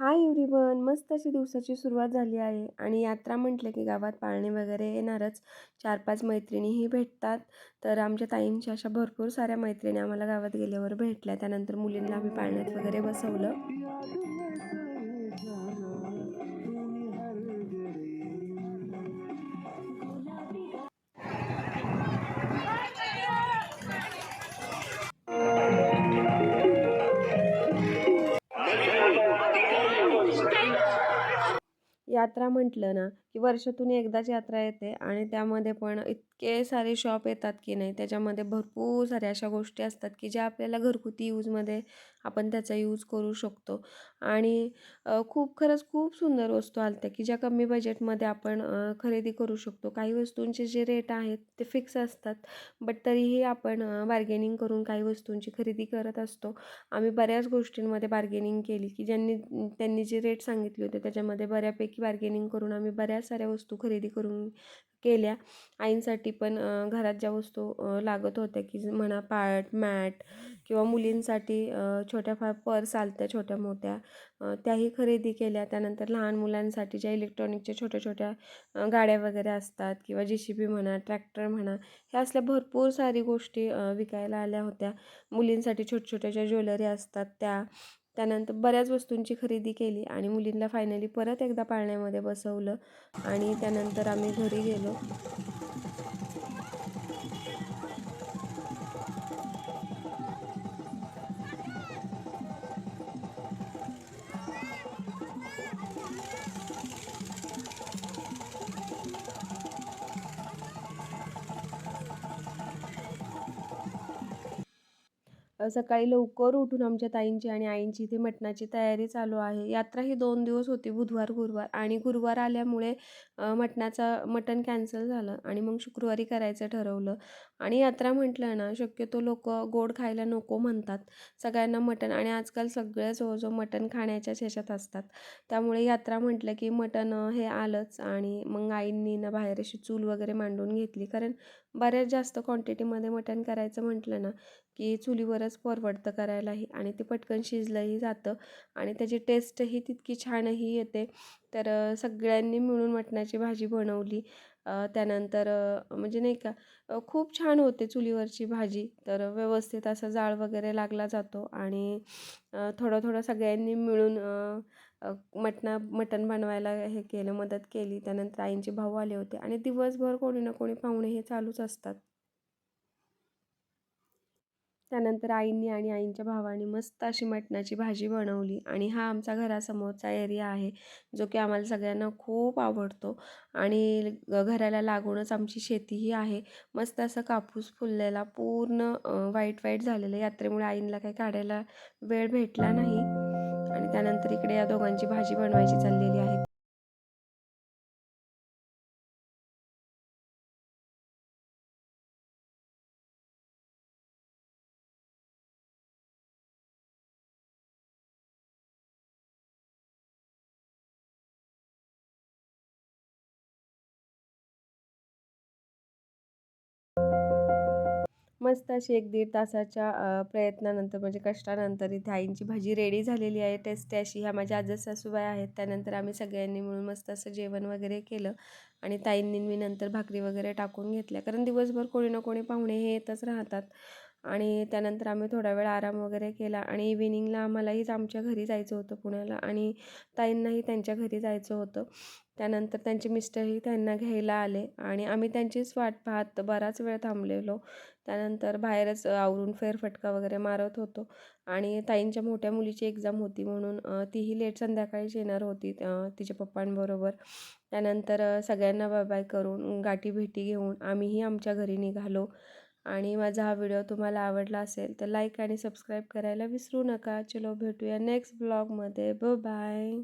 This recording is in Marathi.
हाय एव्हरीवन मस्त अशी दिवसाची सुरुवात झाली आहे आणि यात्रा म्हटलं की गावात पाळणे वगैरे येणारच. चार पाच मैत्रिणीही भेटतात. तर आमच्या ताईंच्या अशा भरपूर साऱ्या मैत्रिणी आम्हाला गावात गेल्यावर भेटल्या. त्यानंतर मुलींना आम्ही पाळण्यात वगैरे बसवलं. यात्रा म्हटलं ना की वर्षातून एकदाच यात्रा येते आणि त्यामध्ये पण इतके सारे शॉप येतात की नाही त्याच्यामध्ये भरपूर साऱ्या अशा गोष्टी असतात की ज्या आपल्याला घरगुती यूजमध्ये आपण त्याचा यूज करू शकतो. आणि खूप खरंच खूप सुंदर वस्तू आल्या की ज्या कमी बजेटमध्ये आपण खरेदी करू शकतो. काही वस्तूंचे जे रेट आहेत ते फिक्स असतात बट तरीही आपण बार्गेनिंग करून काही वस्तूंची खरेदी करत असतो. आम्ही बऱ्याच गोष्टींमध्ये बार्गेनिंग केली की ज्यांनी त्यांनी जे रेट सांगितले होते त्याच्यामध्ये बऱ्यापैकी बार्गेनिंग करून आम्ही बऱ्याच साऱ्या वस्तू खरेदी करून केल्या. आईंसाठी पण घरात ज्या वस्तू लागत होत्या की म्हणा पाट मॅट किंवा मुलींसाठी छोट्या फार पर्स आलत्या छोट्या मोठ्या त्याही खरेदी केल्या. त्यानंतर लहान मुलांसाठी ज्या इलेक्ट्रॉनिकच्या छोट्या छोट्या गाड्या वगैरे असतात किंवा जी सी बी म्हणा ट्रॅक्टर म्हणा ह्या असल्या भरपूर सारी गोष्टी विकायला आल्या होत्या. मुलींसाठी छोट्या छोट्या ज्या ज्वेलरी असतात त्या त्यानंतर बऱ्याच वस्तूंची खरेदी केली आणि मुलींना फायनली परत एकदा पाळण्यामध्ये बसवलं. आणि त्यानंतर आम्ही घरी गेलो. सकाळी लवकर उठून आमच्या ताईंची आणि आईंची इथे मटणाची तयारी चालू आहे. यात्रा ही दोन दिवस होती बुधवार गुरुवार आणि गुरुवार आल्यामुळे मटणाचा मटण कॅन्सल झालं आणि मग शुक्रवारी करायचं ठरवलं. आणि यात्रा म्हटलं ना शक्यतो लोक गोड खायला नको म्हणतात. सगळ्यांना मटण आणि आजकाल सगळे जवळजवळ मटण खाण्याच्याच ह्याच्यात असतात. त्यामुळे यात्रा म्हटलं की मटण हे आलंच आणि मग आईंनी ना बाहेर अशी चूल वगैरे मांडून घेतली. कारण बऱ्याच जास्त क्वांटिटीमध्ये मटण करायचं म्हटलं ना की चुलीवरच परवडतं करायलाही आणि ते पटकन शिजलंही जातं आणि त्याची टेस्टही तितकी छानही येते. तर सगळ्यांनी मिळून मटणाची भाजी बनवली. त्यानंतर म्हणजे नाही का खूप छान होते चुलीवरची भाजी. तर व्यवस्थित असा जाळ वगैरे लागला जातो आणि थोडं थोडं सगळ्यांनी मिळून मटणा मटण बनवायला हे केलं मदत केली. त्यानंतर आईंचे भाऊ आले होते आणि दिवसभर कोणी ना कोणी पाहुणे हे चालूच असतात. त्यानंतर आईंनी आणि आईंच्या भावाने मस्त अशी मटणाची भाजी बनवली आणि हा आमचा घरासमोरचा एरिया आहे जो की आम्हाला सगळ्यांना खूप आवडतो आणि घराला लागूनच आमची शेतीही आहे. मस्त असं कापूस फुललेला पूर्ण वाईट वाईट झालेलं यात्रेमुळे आईंना काही काढायला वेळ भेटला नाही. आणि त्यानंतर इकडे या दोघांची भाजी बनवायची चाललेली आहे. मस्त अशी एक दीड तासाच्या प्रयत्नानंतर म्हणजे कष्टानंतर इथे आईंची भाजी रेडी झालेली आहे. टेस्टी अशी ह्या माझ्या आजच सासूबाई आहेत. त्यानंतर आम्ही सगळ्यांनी मिळून मस्त असं जेवण वगैरे केलं आणि ताईंनी मी नंतर भाकरी वगैरे टाकून घेतल्या. कारण दिवसभर कोणी ना कोणी पाहुणे हे येतच राहतात. आणि त्यानंतर आम्ही थोडा वेळ आराम वगैरे केला आणि इव्हिनिंगला आम्हालाहीच आमच्या घरी जायचं होतं पुण्याला आणि ताईंनाही त्यांच्या घरी जायचं होतं. त्यानंतर त्यांचे मिस्टरही त्यांना घ्यायला आले आणि आम्ही त्यांचीच वाट पाहत बराच वेळ थांबलेलो. त्यानंतर बाहेरच आवरून फेरफटका वगैरे मारत होतो आणि ताईंच्या मोठ्या मुलीची एक्झाम होती म्हणून तीही लेट संध्याकाळीच येणार होती तिच्या पप्पांबरोबर. त्यानंतर सगळ्यांना बाय बाय करून गाठी भेटी घेऊन आम्हीही आमच्या घरी निघालो. आणि माझा हा व्हिडिओ तुम्हाला आवडला असेल तर लाईक आणि सबस्क्राईब करायला विसरू नका. चलो भेटूया नेक्स्ट ब्लॉगमध्ये ब बाय